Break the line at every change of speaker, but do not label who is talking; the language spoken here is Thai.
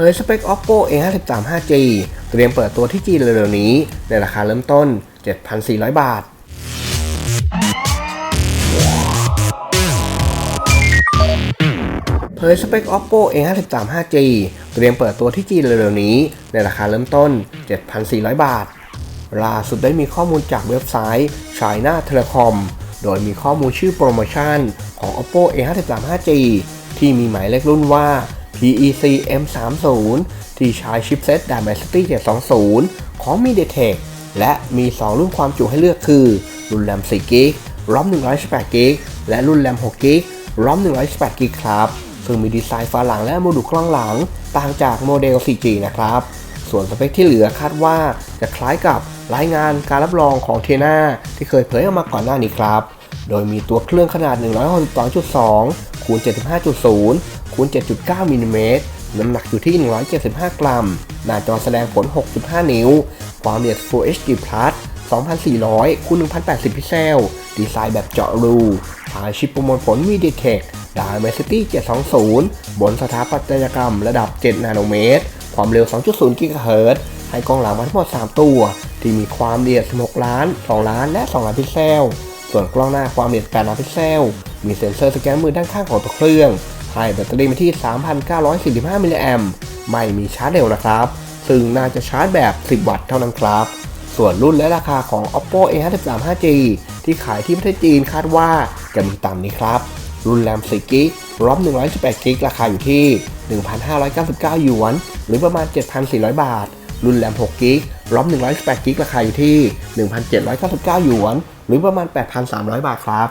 ผยสเปค Oppo A53 5G เตรียมเปิดตัวที่จีนเร็วๆนี้ ในราคาเริ่มต้น 7,400 บาท เผยสเปค Oppo A53 5G เตรียมเปิดตัวที่จีนเร็วๆนี้ ในราคาเริ่มต้น 7,400 บาท ล่าสุดได้มีข้อมูลจากเว็บไซต์ China Telecom โดยมีข้อมูลชื่อโปรโมชั่นของ Oppo A53 5G ที่มีหมายเลขรุ่นว่า PEC M30 ที่ใช้ชิปเซ็ต Dimensity 720 ของ MediaTek และมี 2 รุ่นความจุให้เลือกคือ รุ่นแรม4 g b ROM 128 g b และรุ่นแรม6 g b ROM 128 g b ครับ ซึ่งมีดีไซน์ฝาหลังและโมดูลกล้องหลัง ต่างจากโมเดล 4G นะครับ ส่วนสเปคที่เหลือคาดว่าจะคล้ายกับรายงานการรับรองของเทนาที่เคยเผยออกมาก่อนหน้านี้ครับ โดยมีตัวเครื่องขนาด 162.2 คูณ 75.0 คูณ7.9มิลลิเมตรน้ำหนักอยู่ที่ 175 กรัม หน้าจอแสดงผล 6.5 นิ้ว ความละเอียด Full HD Plus 2400คูณ1080 พิกเซล ดีไซน์แบบเจาะรูทายชิปประมวลผล MediaTek Dimensity 720 บนสถาปัตยกรรมระดับ 7 นาโนเมตร ความเร็ว 2.0 กิกะเฮิรตซ์ให้กล้องหลังมาทั้งหมด 3 ตัว ที่มีความละเอียด 16 ล้าน 2 ล้าน และ 2 ล้านพิกเซล ส่วนกล้องหน้าความละเอียด 8 ล้านพิกเซล มีเซ็นเซอร์สแกนมือด้านข้างของตัวเครื่อง ให้แบตเตอรี่มาที่ 3,945 มิลลิแอมป์ไม่มีชาร์จเร็วนะครับ ซึ่งน่าจะชาร์จแบบ 10 วัตต์เท่านั้นครับ ส่วนรุ่นและราคาของ Oppo A53 5G ที่ขายที่ประเทศจีนคาดว่าจะมีตามนี้ครับ รุ่นแรม4 g b ROM 128 g b ราคาอยู่ที่ 1,599หยวน หรือประมาณ 7,400 บาท รุ่นแรม6 g b ROM 128 g b ราคาอยู่ที่ 1,799หยวน หรือประมาณ 8,300 บาทครับ